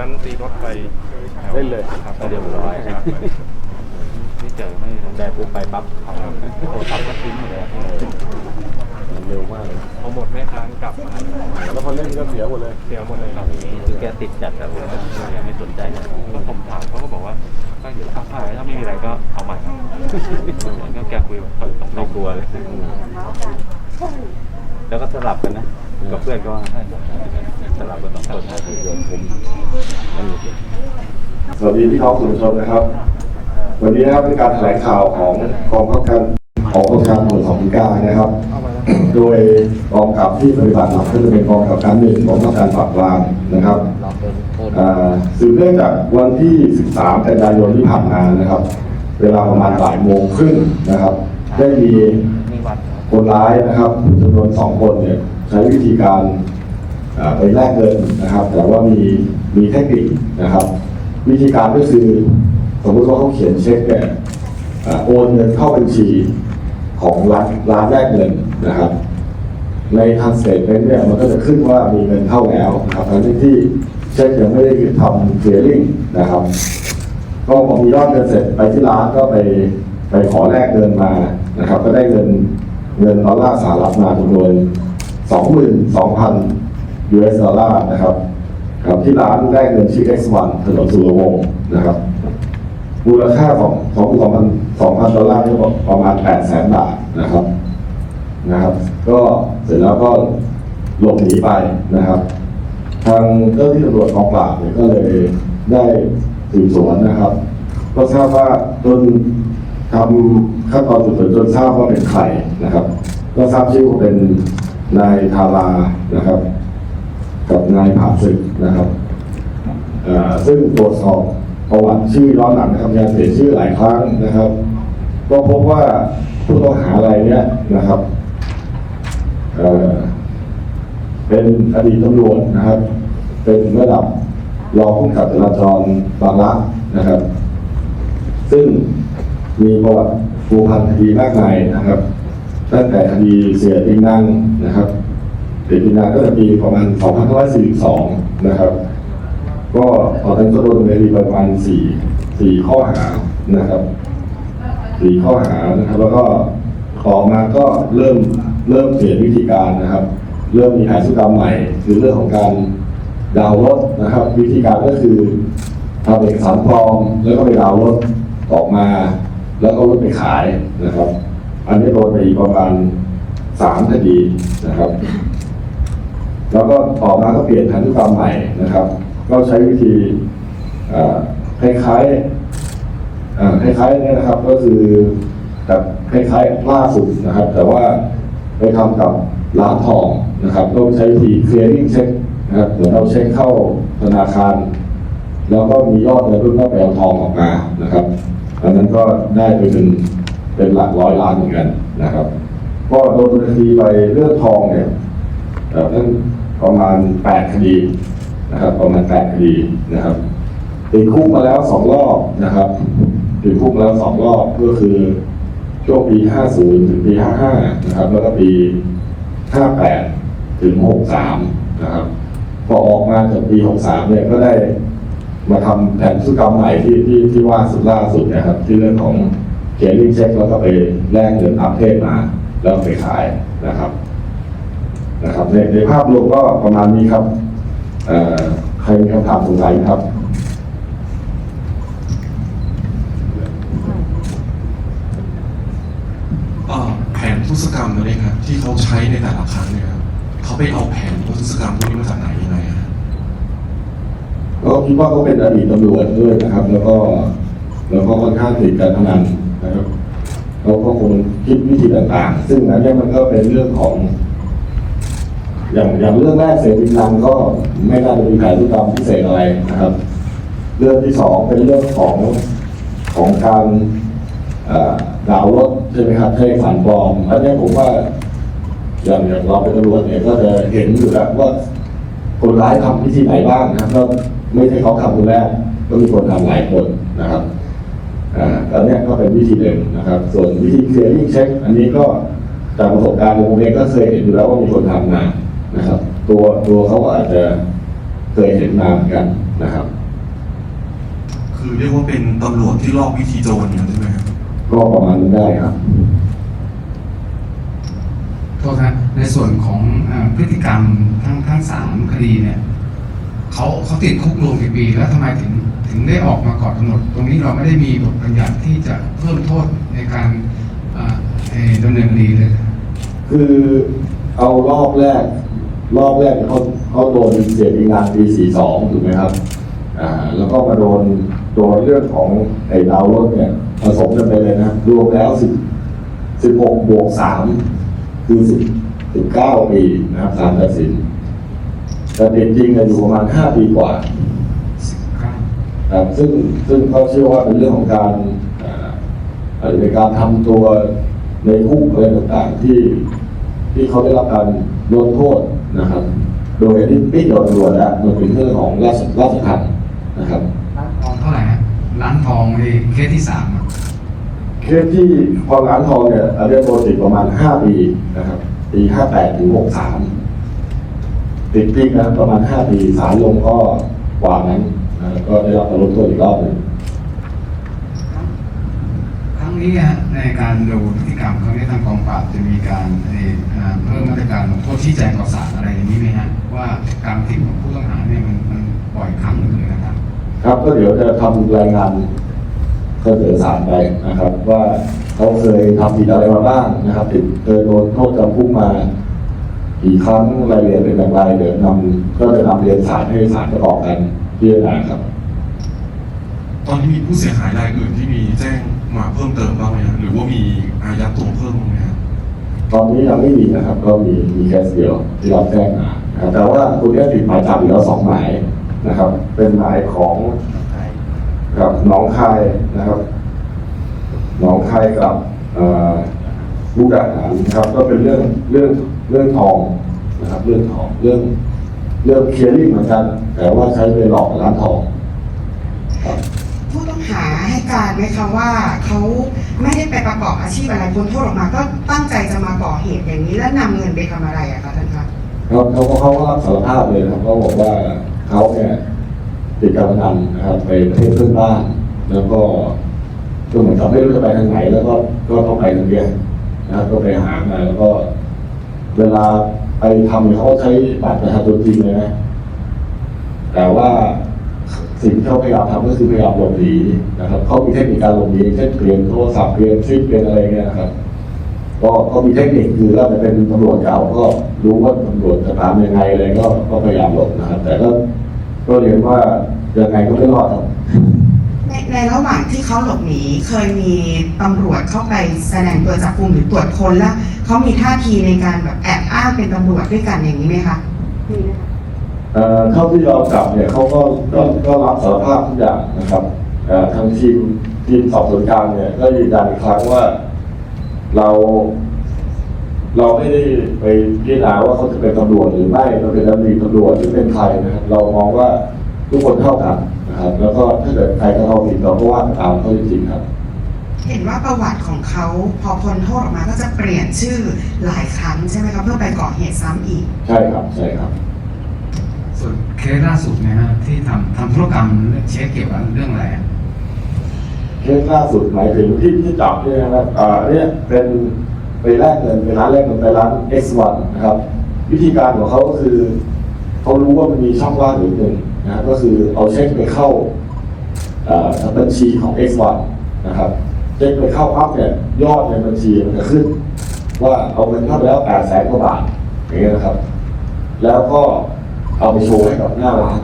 เล่นเลยครับก็เรียบร้อยครับไม่เจอไม่ได้ปุ๊บไปปั๊บครับโทรศัพท์ก็ทิ้งหมดเลยเร็วมากเลยพอหมดแม่ค้างกลับมาแล้วพอเล่นก็เสียหมดเลยเสียหมดเลยครับคือแกติดจัดครับผมไม่สนใจนะแล้วผมถามเขาก็บอกว่าก็เดี๋ยวเอาไปถ้าไม่มีอะไรก็เอาใหม่ครับก็แกคุยแบบเปิดตรงไม่กลัวเลยแล้วก็สลับกันนะ กับเพื่อนก็สลับกันสองคนโยนผมมันอยู่สวัสดีพี่น้องสื่อมวลชนนะครับ วันนี้นะครับเป็นการแถลงข่าวของกองพับการของกองการตำรวจสอบสวนกลานะครับ โดยกองกับที่ปฏิบัติหลักก็จะเป็นกองกับการหนึ่งกองกับการปราบปรามนะครับสืบเนื่องจากวันที่ 13 กันยายนที่ผ่านมานะครับ เวลาประมาณบ่ายโมงครึ่งนะครับ ได้มีคนร้ายนะครับจำนวนสองคนเนี่ย ใช้วิธีการไปแลกเงินนะครับ แต่ว่ามีมีเทคนิคนะครับ วิธีการก็คือสมมติว่าเขาเขียนเช็คเนี่ยโอนเงินเข้าบัญชีของร้านร้านแลกเงินนะครับ ในทางสเตทเมนต์เนี่ยมันก็จะขึ้นว่ามีเงินเข้าแล้วนะครับทั้งที่ที่เช็คยังไม่ได้ทำเคลียร์ลิงนะครับก็พอมียอดเงินเสร็จไปที่ร้านก็ไปไปขอแลกเงินมานะครับ ก็ได้เงินเงินดอลลาร์สหรัฐมาจำนวน 22,000 US ดอลลาร์นะครับกับที่ร้านได้เงินชื่อ X1 ถนนสุรวงศ์นะครับมูลค่าของของสองพันสองพันดอลลาร์นี่ประมาณแปดแสนบาทนะครับนะครับ ก็เสร็จแล้วก็หลบหนีไปนะครับ ทางเจ้าที่ตำรวจกองปราบเนี่ยก็เลยได้สืบสวนนะครับก็ทราบว่าจนทำขั้นตอนสืบสวนจนทราบว่าเป็นใครนะครับ ก็ทราบชื่อว่าเป็น นายทารานะครับ กับนายผาศึกนะครับซึ่งตรวจสอบประวัติชื่อย้อนหลังนะครับยาเสียชื่อหลายครั้งนะครับ ก็พบว่าผู้ต้องหารายเนี้ยนะครับเเป็นอดีตตำรวจนะครับ เป็นระดับรองผู้กำกับจราจรบางรักนะครับ ซึ่งมีประวัติผูกพันคดีมากมายนะครับ ตั้งแต่คดีเสียติงนังนะครับเสียติงนังก็จะปีประมาณ 2542 นะครับ ก็ตอนนั้นก็โดนดำเนินคดีประมาณ 4 4 ข้อหานะครับสี่ข้อหานะครับ แล้วก็ต่อมาก็เริ่มเริ่มเปลี่ยนวิธีการนะครับ เริ่มมีอาชีพกรรมใหม่ คือเรื่องของการดาวน์รถนะครับ วิธีการก็คือทำเอกสารปลอมแล้วก็ไปดาวน์รถออกมา แล้วก็รถไปขายนะครับ อันนี้โดนไปอีกประมาณสามคดีนะครับ แล้วก็ต่อมาก็เปลี่ยนพันธุกรรมใหม่นะครับ ก็ใช้วิธีคล้ายๆคล้ายๆนี่ยนะครับ ก็คือแบบคล้ายๆล่าสุดนะครับ แต่ว่าไปทำกับร้านทองนะครับก็ใช้วิธี clearing check นะครับเหมือนเราเช็คเข้าธนาคาร แล้วก็มียอดเงินรุ่นก็ไปเอาทองออกมานะครับอันนั้นก็ได้ไปเป็น เป็นหลักร้อยล้านเหมือนกันนะครับ ก็โดนคดีไปเรื่องทองเนี่ยเอ่อนั่นประมาณแปดคดีนะครับประมาณแปดคดีนะครับติดคุกมาแล้วสองรอบนะครับติดคุกมาแล้วสองรอบก็คือช่วงปี 50 ถึงปี 55 นะครับ แล้วก็ปี 58 ถึง 63 นะครับ พอออกมาจากปี 63 เนี่ยก็ได้มาทำแผนธุรกรรมใหม่ที่ที่ที่ว่าสุดล่าสุดนะครับ ที่เรื่องของ เขียนลิงเช็คแล้วก็ไปแลกเงินอัพเทศมา แล้วไปขายนะครับนะครับในในภาพรวมก็ประมาณนี้ครับเอ่อใครมีคำถามสงสัยไหมครับเอ่อแผนพุทธกรรมนั่นเองครับที่เขาใช้ในแต่ละครั้งเนี่ยครับเขาไปเอาแผนพุทธกรรมพวกนี้มาจากไหนยังไงครับก็คิดว่าเขาเป็นอดีตตำรวจด้วยนะครับ แล้วก็แล้วก็ค่อนข้างติดการพนันนะครับ เขาก็คงคิดวิธีต่างๆ ซึ่งอันเนี้ยมันก็เป็นเรื่องของ อย่างอย่างเรื่องแรกเสรีนังก็ไม่น่าจะมีแผนธุรกรรมพิเศษอะไรนะครับ เรื่องที่สองเป็นเรื่องของของการดาวรถใช่ไหมครับให้ฝันปลอมอันเนี้ยผมว่าอย่างอย่างเราเป็นตำรวจเนี่ยก็จะเห็นอยู่แล้วว่าคนร้ายทำวิธีไหนบ้างนะครับก็ไม่ใช่เขาทำคนแรกก็มีคนทำหลายคนนะครับ อ่าอันเนี้ยก็เป็นวิธีหนึ่งนะครับ ส่วนวิธี clearing check อันนี้ก็จากประสบการณ์ผมเองก็เคยเห็นอยู่แล้วว่ามีคนทำมานะครับ ตัวตัวเขาก็อาจจะเคยเห็นมาเหมือนกันนะครับ คือเรียกว่าเป็นตำรวจที่ลอกวิธีโจรอย่างนั้นใช่ไหมครับก็ประมาณนั้นได้ครับโทษนะในส่วนของเอ่อพฤติกรรมทั้งทั้งสามคดีเนี่ย เขาเขาติดคุกรวมกี่ปีแล้วทำไมถึงถึงได้ออกมาก่อนกำหนด ตรงนี้เราไม่ได้มีบทบัญญัติที่จะเพิ่มโทษในการเอ่อเอ่อดำเนินคดีเลย คือเอารอบแรก รอบแรกเขาเขาโดนเสียดีงานปี42ถูกไหมครับอ่าแล้วก็มาโดนโดนเรื่องของไอ้ดาวรถเนี่ยผสมกันไปเลยนะรวมแล้ว10 16บหกบวก3คือ10 19ปีนะครับศาลตัดสิน แต่เด็กจริงเนี่ยอยู่ประมาณ 5 ปีกว่าครับซึ่งซึ่งเขาเชื่อว่าเป็นเรื่องของการอ่าเอ่อในการทำตัวในคุกอะไรต่างๆที่ที่เขาได้รับการลดโทษนะครับ โดยที่ไม่เกี่ยวกับตำรวจแล้วมันเป็นเรื่องของราชราชทัณฑ์นะครับร้านทองเท่าไหร่ฮะร้านทองในเคสที่สามอะเคสที่พอร้านทองเนี่ยอันนี้โดนติดประมาณ5ปีนะครับปี58ถึง63 ติดพิกนะประมาณ 5 ปีศาลลงก็กว่านั้นนะก็ได้รับการลดโทษอีกรอบหนึ่งครั้งนี้ฮะในการดูพฤติกรรมครั้งนี้ทางกองปราบจะมีการเอ่อเอ่อเพิ่มมาตรการลงโทษชี้แจงต่อศาลอะไรอย่างนี้ไหมฮะว่าการผิดของผู้ต้องหาเนี่ยมันมันบ่อยครั้งเหลือเกินนะครับ ครับก็เดี๋ยวจะทำรายงานเสนอศาลไปนะครับ ว่าเขาเคยทำผิดอะไรมาบ้างนะครับติดเคยโดนโทษจำคุกมา กี่ครั้งรายละเอียดเป็นอย่างไรเดี๋ยวนำก็จะนำเรียนศาลให้ศาลประกอบกันพิจารณาครับ ตอนนี้มีผู้เสียหายรายอื่นที่มีแจ้งมาเพิ่มเติมบ้างไหมครับหรือว่ามีอายัดตัวเพิ่มบ้างไหมครับตอนนี้ยังไม่มีนะครับ ก็มีมีแค่เดียวที่รับแจ้งมานะครับแต่ว่าคุณเนี่ยติดหมายจับอยู่แล้วสองหมายนะครับ เป็นหมายของกับหน้องคายนะครับหน้องคายกับเอ่อมุกดาหารนะครับ ก็เป็นเรื่องเรื่อง เรื่องทองนะครับเรื่องทองเรื่องเรื่องเคลียร์ลิ่งเหมือนกัน แต่ว่าใช้ไปหลอกร้านทองครับผู้ต้องหาให้การไหมคะว่าเขาไม่ได้ไปประกอบอาชีพอะไรพ้นโทษออกมา ก็ตั้งใจจะมาก่อเหตุอย่างนี้แล้วนำเงินไปทำอะไรอะคะท่านคะเขาเขาก็เขาก็รับสารภาพเลยนะครับเขาบอกว่าเขาเนี่ยติดการพนันนะครับไปประเทศเพื่อนบ้าน แล้วก็ก็เหมือนกับไม่รู้จะไปทางไหน แล้วก็ก็ต้องไปทางเนี้ยนะครับก็ไปหามาแล้วก็ เวลาไปทำเนี่ยเขาก็ใช้บัตรประชาชนจริงเลยนะ แต่ว่าสิ่งที่เขาพยายามทำก็คือพยายามหลบหนีนะครับเขามีเทคนิคการหลบหนีเช่นเปลี่ยนโทรศัพท์เปลี่ยนซิปเปลี่ยนอะไรเงี้ยนะครับก็ก็มีเทคนิคคือถ้าเป็นตำรวจเก่าก็รู้ว่าตำรวจจะตามยังไงอะไรก็ก็พยายามหลบนะครับ แต่ก็ก็เรียนว่ายังไงก็ไม่รอดครั ในในระหว่างที่เขาหลบหนีเคยมีตำรวจเข้าไปแสดงตัวจับกลุ่มหรือตรวจค้นแล้วเขามีท่าทีในการแบบแอบอ้างเป็นตำรวจด้วยกันอย่างนี้ไหมคะมีไหมคะเอ่อเท่าที่เราจับเนี่ยเขาก็ก็ก็รับสารภาพทุกอย่างนะครับเอ่อทางทีมทีมสอบสวนกลางเนี่ยก็ยืนยันอีกครั้งว่าเรา เราไม่ได้ไปพิจารณาว่าเขาจะเป็นตำรวจหรือไม่เราเป็นตำรวจตำรวจหรือเป็นใครนะครับเรามองว่าทุกคนเท่ากัน ครับ แล้วก็ถ้าเกิดใครกระทำผิดเราก็ว่าตามข้อเท็จจริงครับ เห็นว่าประวัติของเขาพอพ้นโทษออกมาก็จะเปลี่ยนชื่อหลายครั้งใช่ไหมคะเพื่อไปก่อเหตุซ้ำอีก ใช่ครับใช่ครับ ส่วนเคสล่าสุดเนี่ยฮะที่ทำทำธุรกรรมเช็คเกี่ยวกับเรื่องอะไรอะเคสล่าสุดหมายถึงที่ที่จับเนี่ยนะครับอ่าเนี่ยเป็นไปแลกเงินไปร้านแลกเงินไปร้าน X1 นะครับ วิธีการของเขาก็คือ เขารู้ว่ามันมีช่องว่างอยู่หนึ่งนะก็คือเอาเช็คไปเข้าบัญชีของ X1 นะครับเช็คไปเข้าปั๊บเนี่ยยอดในบัญชีมันจะขึ้น ว่าเอาเงินเข้าไปแล้วแปดแสนกว่าบาทอย่างเงี้ยนะครับ แล้วก็เอาไปโชว์ให้กับหน้าร้าน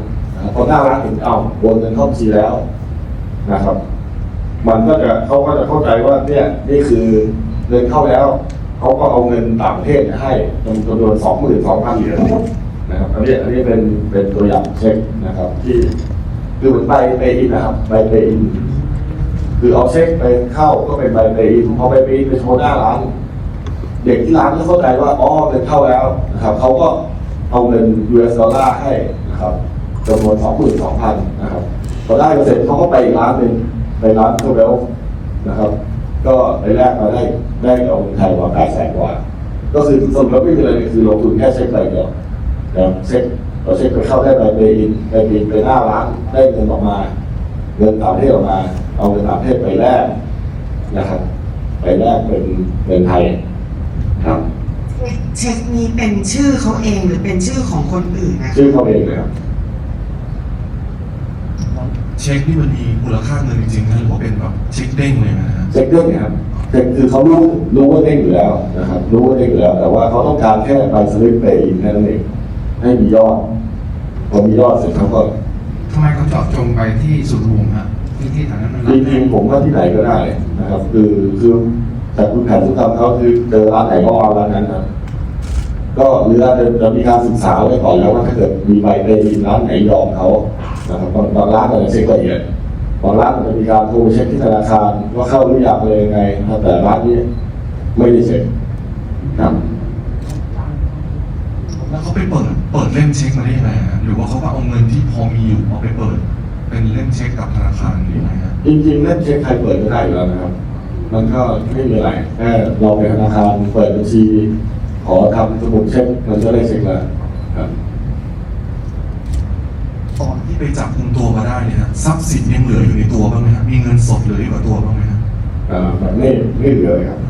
พอหน้าร้านเห็นเอาโอนเงินเข้าบัญชีแล้วนะครับ มันก็จะเขาก็จะเข้าใจว่าเนี่ยนี่คือเงินเข้าแล้วเขาก็เอาเงินต่างประเทศให้จำนวนสองหมื่นสองพันเหรียญ นะครับอันนี้อันนี้เป็นเป็นตัวอย่างเช็คนะครับที่คือเหมือนใบเปอินนะครับใบเปอินคือเอาเช็คไปเข้าก็เป็นใบเปอินพอใบเปอินไปโชว์หน้าร้าน เด็กที่ร้านก็เข้าใจว่าอ๋อเงินเข้าแล้วนะครับเขาก็เอาเงิน US ดอลลาร์ให้นะครับจำนวนสองหมื่นสองพันนะครับพอได้เสร็จเขาก็ไปอีกร้านหนึ่งไปร้านเทเวลนะครับ ก็ไปแลกมาได้ได้เอาเงินไทยมาแปดแสนกว่า ก็คือสรุปแล้วไม่มีอะไรคือลงทุนแค่เช็คใบเดียว นะครับเช็คเราเช็คไปเข้าได้ใบเบอินใบเบอินไปหน้าร้านได้เงินออกมา เงินต่างประเทศออกมา เอาเงินต่างประเทศไปแลกนะครับ ไปแลกเป็นเงินไทยครับเช็คนี้เป็นชื่อเขาเองหรือเป็นชื่อของคนอื่นนะคะชื่อเขาเองเลยครับเช็คนี่มันมีมูลค่าเงินจริงๆนะหรือว่าเป็นแบบเช็คเด้งเลยนะฮะเช็คเด้งเนี่ยครับเช็คคือเขารู้รู้ว่าเด้งอยู่แล้วนะครับรู้ว่าเด้งอยู่แล้ว แต่ว่าเขาต้องการแค่ใบสลิปไปอินแค่นั้นเอง ให้มียอดพอมียอดเสร็จเขาก็ทำไมเขาเจาะจงไปที่สุดรวงฮะที่ที่ฐานะมันจริงๆผมว่าที่ไหนก็ได้นะครับ คือคือแต่คุณแผนธุรกรรมเขาคือเจอร้านไหนก็เอาร้านนั้นนะก็หรืออาจจะจะมีการศึกษาไว้ก่อนแล้วว่าถ้าเกิดมีใบไปอินร้านไหนยอมเขานะครับบางบางร้านอาจจะเช็คละเอียดบางร้านอาจจะมีการโทรไปเช็คที่ธนาคารว่าเข้าหรือยังอะไรยังไงนะครับแต่ร้านนี้ไม่ได้เช็คครับ แล้วเขาไปเปิดเปิดเล่มเช็คมาได้ยังไงฮะหรือว่าเขาก็เอาเงินที่พอมีอยู่เอาไปเปิด เป็นเล่มเช็คกับธนาคารหรือยังไงฮะจริงๆเล่นเช็คใครเปิดก็ได้อยู่แล้วนะครับ มันก็ไม่มีอะไรแค่เราไปธนาคารเปิดบัญชี ขอทำสมุดเช็คมันก็ได้เช็คแล้วครับตอนที่ไปจับกุมตัวมาได้เนี่ยฮะทรัพย์สินยังเหลืออยู่ในตัวบ้างไหมฮะมีเงินสดเหลืออยู่กับตัวบ้างไหมฮะ อ่าแบบไม่ไม่เหลือเลยครับ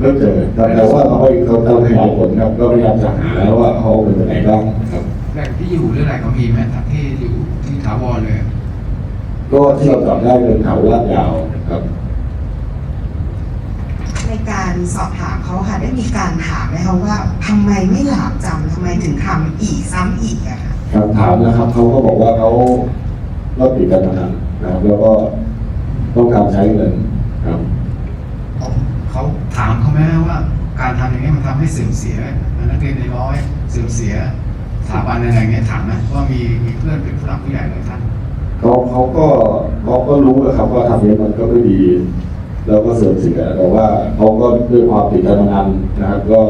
ไม่เจอแต่แต่ว่าเขาไปเขาทำขยายผลครับก็พยายามจะหาแล้วว่าเขาเอาเงินไปไหนบ้างครับแหล่งที่อยู่หรืออะไรก็มีไหมที่อยู่ที่ถาวรเลย ก็ที่เราจับได้เป็นแถวลาดยาวครับ ในการสอบถามเขาค่ะได้มีการถามไหมคะว่าทำไมไม่หลาบจำทำไมถึงทำอีกซ้ำอีกอะค่ะครับถามนะครับเขาก็บอกว่าเขาก็ติดการพนันนะครับแล้วก็ต้องการใช้เงินครับ เขาถามเขาไหมว่า การทำอย่างนี้มันทำให้เสื่อมเสียนักเรียนในร้อยเสื่อมเสียสถาบันอะไรเงี้ยถามไหมว่ามีมีเพื่อนเป็นผู้หลักผู้ใหญ่หลายท่านเขาเขาก็เขาก็รู้นะครับว่าทำนี้มันก็ไม่ดีแล้วก็เสื่อมเสียแต่ว่าเขาก็ด้วยความติดการพนันนะครับ ก็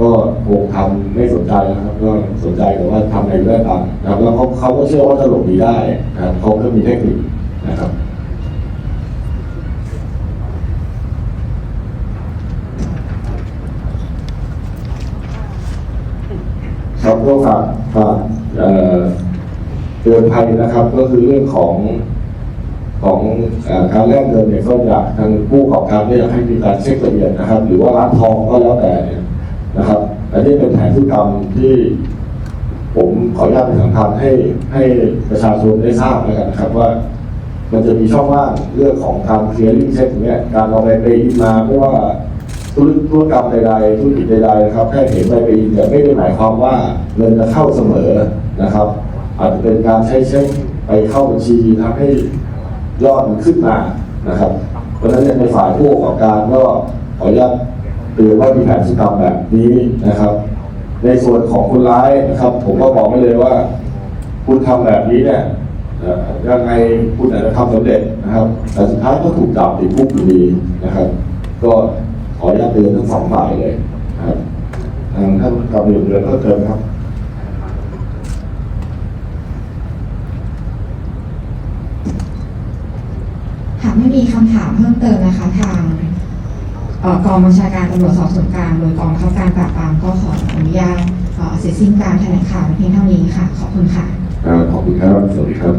ก็คงทำไม่สนใจนะครับ ก็สนใจแต่ว่าทำในเรื่องตังนะครับแล้วเขาเขาก็เชื่อว่าจะหลบหนีได้นะครับเขาก็มีเทคนิคนะครับ ก็ฝากฝากเตือนภัยนะครับ ก็คือเรื่องของของการแลกเงินเนี่ยก็อยากทางผู้ประกอบการก็อยให้มีการเช็คละเอียดนะครับ หรือว่าร้านทองก็แล้วแต่เนี่ยนะครับ อันนี้เป็นแผนธุรกรรมที่ผมขออนุญาตเป็นสำคัญให้ให้ประชาชนได้ทราบแล้วกันนะครับว่า มันจะมีช่องว่างเรื่องของการเคลียร์ลิงเช็คเงี้ยการเอาไปไปมาไม่ว่า ธุรธุรกรรมใดๆธุรกิจใดๆนะครับแค่เห็นใบไปอินเนี่ไม่ได้หมายความว่าเงินจะเข้าเสมอนะครับ อาจจะเป็นการใช้เช็คไปเข้าบัญชีทำให้ยอดมันขึ้นมานะครับ เพราะฉะนั้นในฝ่ายผู้ประกอบการก็ขออนุญาตเตือนว่ามีแผนธุรกรรมแบบนี้นะครับ ในส่วนของคนร้ายนะครับ ผมก็บอกไว้เลยว่า คุณทำแบบนี้เนี่ยยังไงคุณอาจจะทำสำเร็จนะครับ แต่สุดท้ายก็ถูกจับติดคุกอยู่ดีนะครับ ก็ ขออนุญาตเตือนทั้งสองฝ่ายเลยนะครับทางท่านกำลังเรือนเพิ่มเติมครับหากไม่มีคำถามเพิ่มเติมนะคะ ทางเอ่อกองบัญชาการตำรวจสอบสวนกลางโดยกองบังคับการปราบปรามก็ขออนุญาตเอ่อเสร็จสิ้นการแถลงข่าวเพียงเท่านี้ค่ะ ขอบคุณค่ะขอบคุณครับ สวัสดีครับ